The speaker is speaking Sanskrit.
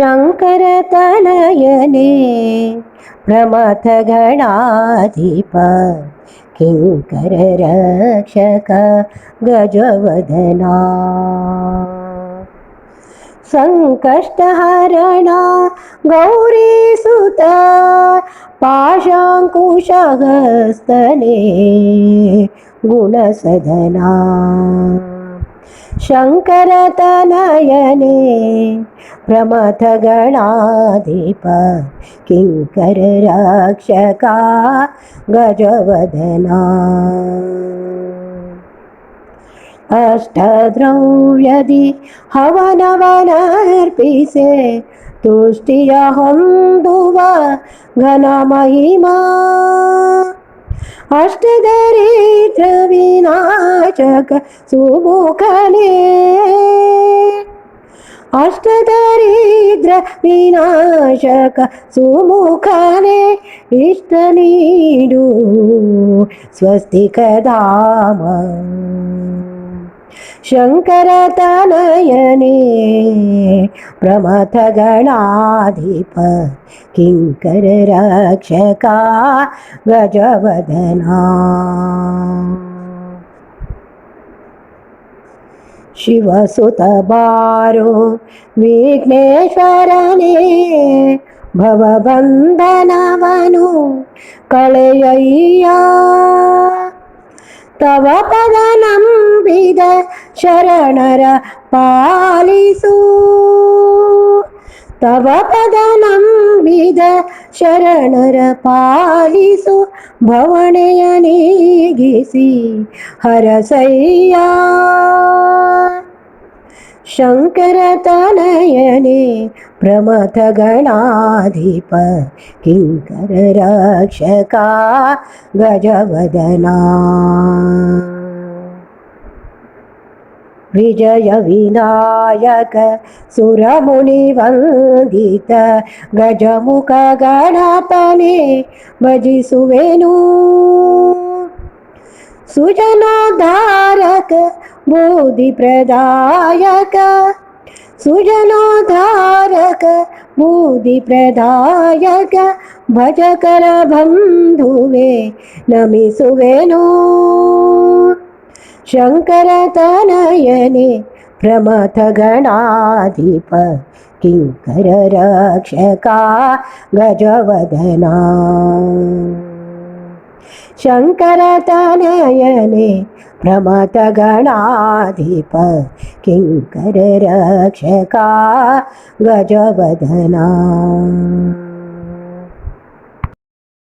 शङ्करतनयने प्रमथगणाधिप किङ्कररक्षक गजवदना। सङ्कष्टहरणा गौरीसुत पाशाङ्कुशहस्तने गुणसदना। शङ्करतनयने प्रमथगणाधिप किङ्करक्षका गजवदना। वदना हवनवनर्पिसे तुष्टियहं दुव घनमहिमा। अष्टदरिद्रविनाशक सुमुखले అష్టదరిద్ర వినాశక సుముఖనే ఇష్టనీడు స్వస్తిక ధామ शङ्करतनयने प्रमथगणाधिप किङ्कररक्षका गजवदना ಶಿವಸುತಬಾರೋ ವಿಘ್ನೇಶ್ವರನೇ, ಭವಬಂಧನವನು ಕಳೆಯಯ್ಯ. ತವ ಪದ ನಂಬಿದ ಶರಣರ ಪಾಲಿಸು. ತವ ಪದ ನಂಬಿದ ಶರಣರ ಪಾಲಿಸು ಭವಣೆಯ ನೀಗಿಸಿ ಹರಸಯ್ಯ. शङ्करतनयने प्रमथगणाधिप किङ्कररक्षका गजवदना। विजयविनायक सुरमुनिवन्दित गजमुख गणपने भजिसुवेनु। सुजनोदा बोधिप्रदायक सुजनोद्धारक बोधिप्रदायक भजकर बन्धुवे नमिसुवेनो शङ्करतनयने प्रमथगणाधिप किङ्कररक्षका गजवदना शङ्करतनयने प्रमथगणाधिप किङ्कररक्षका गजवदना